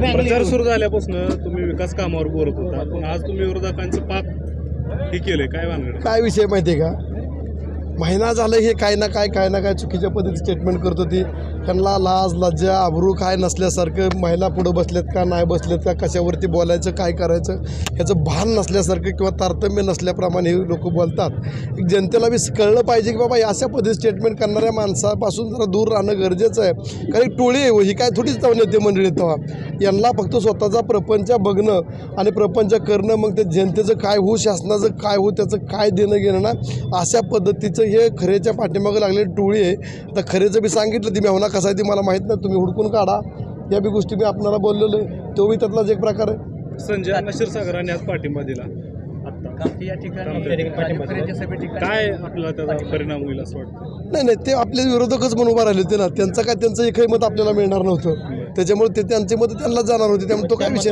प्रचार सुरू झाल्यापासून तुम्ही विकास कामावर बोलत होता. पण आज तुम्ही विरोधकांचं पाप हे केलंय. काय भानगड काय विषय माहिती आहे का? महिना झालं हे काय ना काय काय ना काय चुकीच्या पद्धतीने स्टेटमेंट करत होती. त्यांना लाज लज्जा आबरू काय नसल्यासारखं महिला पुढं बसलेत का नाही बसलेत का कशावरती बोलायचं काय करायचं ह्याचं भान नसल्यासारखं किंवा तारतम्य नसल्याप्रमाणे हे लोक बोलतात. एक जनतेला बी कळलं पाहिजे की बाबा अशा पद्धतीत स्टेटमेंट करणाऱ्या माणसापासून जरा दूर राहणं गरजेचं आहे. कारण एक टोळी आहे ही काय थोडीच तेव्हा नेते मंडळी तेव्हा. यांना फक्त स्वतःचा प्रपंच बघणं आणि प्रपंच करणं मग ते जनतेचं काय होऊ शासनाचं काय होऊ त्याचं काय देणं घेणं ना अशा पद्धतीचं हे खरेच्या पाठीमागं लागलेली टोळी आहे. आता खरेचं मी सांगितलं ती मेहना कसा आहे ती मला माहीत नाही. तुम्ही हुडकून काढा. या बी गोष्टी मी आपल्याला बोललेलो आहे. तो बी त्यातलाच एक प्रकार आहे. संजय क्षीरसागरांनी आज पाठिंबा दिला. काय आपल्याला त्याचा परिणाम होईल असं वाटतं? नाही नाही ते आपले विरोधकच म्हणून उभा राहिले होते ना. त्यांचं काय त्यांचं एकही मत आपल्याला मिळणार नव्हतं. त्याच्यामुळे ते त्यांचे मत त्यांनाच जाणार होते. त्यामुळे तो काय विषय?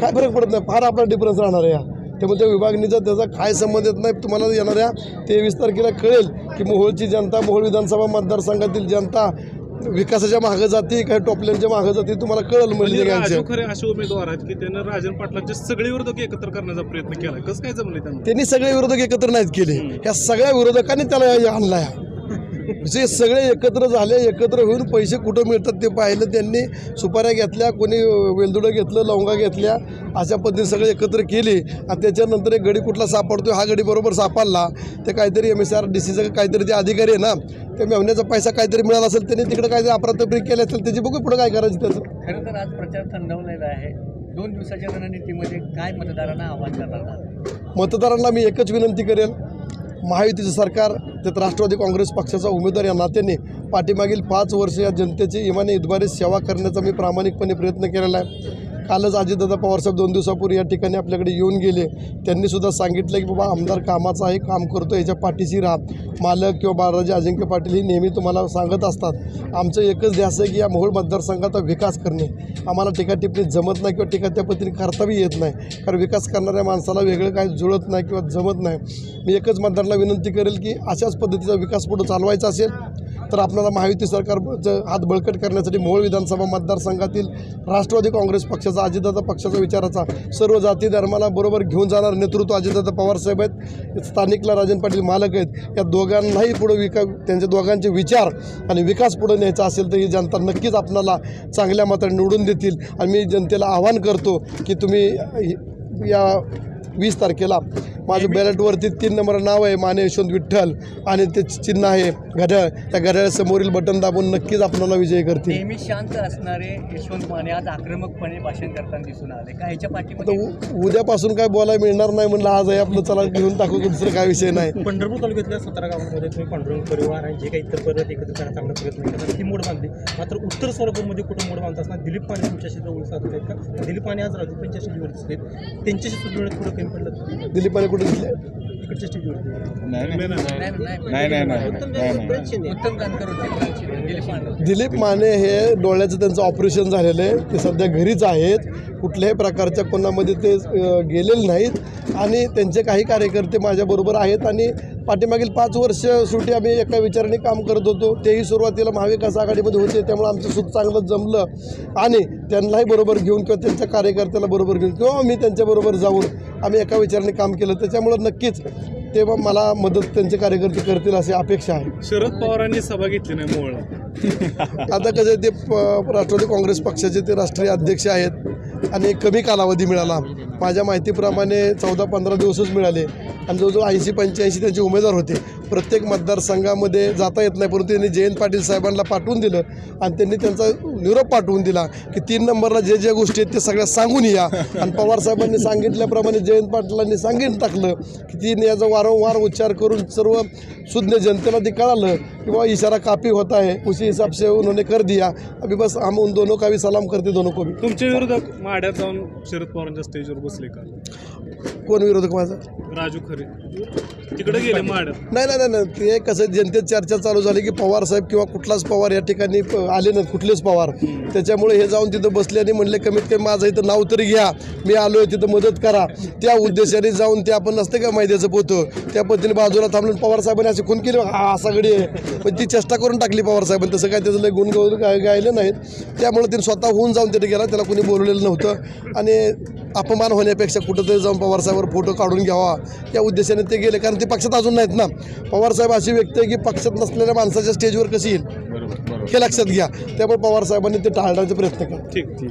काय फरक पडत नाही. फार आपला डिफरन्स राहणार आहे या. त्यामुळे त्या विभागणीचा त्याचा काय संबंध येत नाही तुम्हाला येणाऱ्या तेवीस तारखेला कळेल की मोहोळची जनता मोहोळ विधानसभा मतदारसंघातील जनता विकासाच्या मागं जाते काय टोपल्यांच्या मागं जाते तुम्हाला कळेल म्हणजे खरे असे उमेदवार आहेत की त्यानं राजन पाटलांचे सगळे विरोधक एकत्र करण्याचा प्रयत्न केला कसं काय जमले त्यांना? सगळे विरोधक एकत्र नाहीत केले. ह्या सगळ्या विरोधकांनी त्याला आणला या जे सगळे एकत्र झाले एकत्र होऊन पैसे कुठं मिळतात ते पाहिलं त्यांनी सुपाऱ्या घेतल्या कोणी वेलदुडं घेतलं लवंगा घेतल्या अशा पद्धतीने सगळे एकत्र केले. आणि त्याच्यानंतर एक गडी कुठला सापडतो हा गडी बरोबर सापडला. ते काहीतरी एम एस आर डी सीचं काहीतरी ते अधिकारी आहे ना ते मेवण्याचा पैसा काहीतरी मिळाला असेल त्यांनी तिकडे काहीतरी अपराध केले असेल त्याची बघू पुढे काय करायचं त्याचं. खरं तर आज प्रचार थंडवलेला आहे. दोन दिवसाच्या रणनीतीमध्ये काय मतदारांना आव्हान करणार? मतदारांना मी एकच विनंती करेल महायुतीचं सरकार त्यात राष्ट्रवादी काँग्रेस पक्षाचा उमेदवार या नात्याने पाठीमागील पाच वर्ष या जनतेची इमाने इतबारी सेवा करण्याचा मी प्रामाणिकपणे प्रयत्न केलेला आहे. कालच अजितदादा पवारसाहेब दोन दिवसापूर्वी या ठिकाणी आपल्याकडे येऊन गेले. त्यांनीसुद्धा सांगितलं की बाबा आमदार कामाचा आहे काम करतो याच्या पाठीशी राहा. मालक किंवा बाळराजे अजिंक्य पाटील ही नेहमी तुम्हाला सांगत असतात. आमचं एकच ध्यास आहे की या मोहोळ मतदारसंघाचा विकास करणे. आम्हाला टिकाटिपणी जमत नाही किंवा टीका त्या पद्धतीने करताही येत नाही. कारण विकास करणाऱ्या माणसाला वेगळं काही जुळत नाही किंवा जमत नाही. मी एकच मतदारांना विनंती करेल की अशाच पद्धतीचा विकास पुढे चालवायचा असेल तर आपल्याला महायुती सरकारचं हात बळकट करण्यासाठी मोहोळ विधानसभा मतदारसंघातील राष्ट्रवादी काँग्रेस पक्षाचा अजितदादा पक्षाचा विचाराचा सर्व जाती धर्माला बरोबर घेऊन जाणार नेतृत्व अजितदादा पवारसाहेब आहेत. स्थानिकला राजन पाटील मालक आहेत. या दोघांनाही पुढे विका त्यांच्या दोघांचे विचार आणि विकास पुढे न्यायचा असेल तर ही जनता नक्कीच आपणाला चांगल्या मात्र निवडून देतील. आणि मी जनतेला आवाहन करतो की तुम्ही या वीस तारखेला माझं बॅलेटवरती तीन नंबर नाव आहे माने यशवंत विठ्ठल. आणि ते चिन्ह आहे घड्याळ. त्या घड्याळासमोरील बटन दाबून नक्कीच आपल्याला विजय करतील. नेहमी शांत असणारे यशवंत माने आज आक्रमकपणे भाषण करताना दिसून आले. का ह्याच्या आता पाठीमध्ये उ- उद्यापासून काय बोलायला मिळणार नाही म्हणलं आज आहे आपलं चला घेऊन टाकू दुसरं काय विषय नाही. पंढरपूर तालुक्यातल्या सतरा गावांमध्ये तुम्ही पांडुरंग परिवार आणि जे काही इतर परत एकत्र करण्याचा चांगला प्रयत्न केला ती मोड बांधली. मात्र उत्तर सोलापूरमध्ये कुठं मोड बांधत असताना दिलीप माने तुमच्याशी जवळ साधत आहेत का? दिलीप माने आज राजू दिसले त्यांच्याशी सुधारण्यात थोडं कमी दिलीपाने कुठे दिसले इकडच्या स्टेजवर नाही, नाही, नाही नाही नाही नाही. उत्तम जानकर होते दिलीप माने. दिलीप माने हे डोळ्याचं त्यांचं ऑपरेशन झालेलं आहे. ते सध्या घरीच आहेत. कुठल्याही प्रकारच्या कोणामध्ये ते गेलेले नाहीत. आणि त्यांचे काही कार्यकर्ते माझ्याबरोबर आहेत आणि पाठीमागील पाच वर्ष शेवटी आम्ही एका विचाराने काम करत होतो. तेही सुरुवातीला महाविकास आघाडीमध्ये होते त्यामुळे आमचं सुख चांगलं जमलं. आणि त्यांनाही बरोबर घेऊन किंवा त्यांच्या कार्यकर्त्याला बरोबर घेऊन किंवा मी त्यांच्याबरोबर जाऊन आम्ही एका विचाराने काम केलं. त्याच्यामुळं नक्कीच तेव्हा मला मदत त्यांचे कार्यकर्ते करतील अशी अपेक्षा आहे. शरद पवारांनी सभा घेतली नाही मोहळा. आता कसं आहे ते प- राष्ट्रवादी काँग्रेस पक्षाचे ते राष्ट्रीय अध्यक्ष आहेत. आणि कमी कालावधी मिळाला. माझ्या माहितीप्रमाणे चौदा पंधरा दिवसच मिळाले. आणि जवळजवळ ऐंशी पंच्याऐंशी त्यांचे उमेदवार होते. प्रत्येक मतदारसंघामध्ये जाता येत नाही. परंतु त्यांनी जयंत पाटील साहेबांना पाठवून दिलं आणि त्यांनी त्यांचा निरोप पाठवून दिला की तीन नंबरला जे ज्या गोष्टी आहेत ते सगळ्या सांगून या. आणि पवार साहेबांनी सांगितल्याप्रमाणे जयंत पाटलांनी सांगून टाकलं की तीन याचा वारंवार उच्चार करून सर्व शुद्ध जनतेला ते कळालं की बाबा इशारा काफी होता है उसी हिसाब से उन्होंने कर दिया. अभी बस हम उन दोनों का भी सलाम करते दोनों को भी. तुमचे विरोधक माड्यात जाऊन शरद पवारांच्या स्टेजवर बसले का? कोण विरोधक माझा? राजू खरे. खरे तिकडे गेले माड नाही नाही. नाही ना ते कसं जनतेत चर्चा चालू झाली की पवार साहेब किंवा कुठलाच पवार या ठिकाणी आले नाहीत कुठलेच पवार. त्याच्यामुळे हे जाऊन तिथं बसले आणि म्हणले कमीत कमी माझं इथं नाव तरी घ्या. मी आलो आहे तिथं मदत करा. त्या उद्देशाने जाऊन ते आपण नसते का मैद्याचं पोतं? त्या पद्धतीने बाजूला थांबलं पवार साहेबांनी असे खून केले असा घडी आहे पण ती चेष्टा करून टाकली पवार साहेबांनी. तसं काय त्याचं लय गुण गायले नाहीत. त्यामुळे तिने स्वतः होऊन जाऊन तिथे गेला त्याला कोणी बोलवलेलं नव्हतं. आणि अपमान होण्यापेक्षा कुठंतरी जाऊन पवारसाहेबावर फोटो काढून घ्यावा या उद्देशाने ते गेले. कारण ते पक्षात अजून नाहीत ना. पवारसाहेब अशी व्यक्ती आहे की पक्षात नसलेल्या माणसाच्या स्टेजवर कशी येईल? हे लक्षात घ्या. त्यामुळे पवारसाहेबांनी ते टाळण्याचा प्रयत्न केला. ठीक.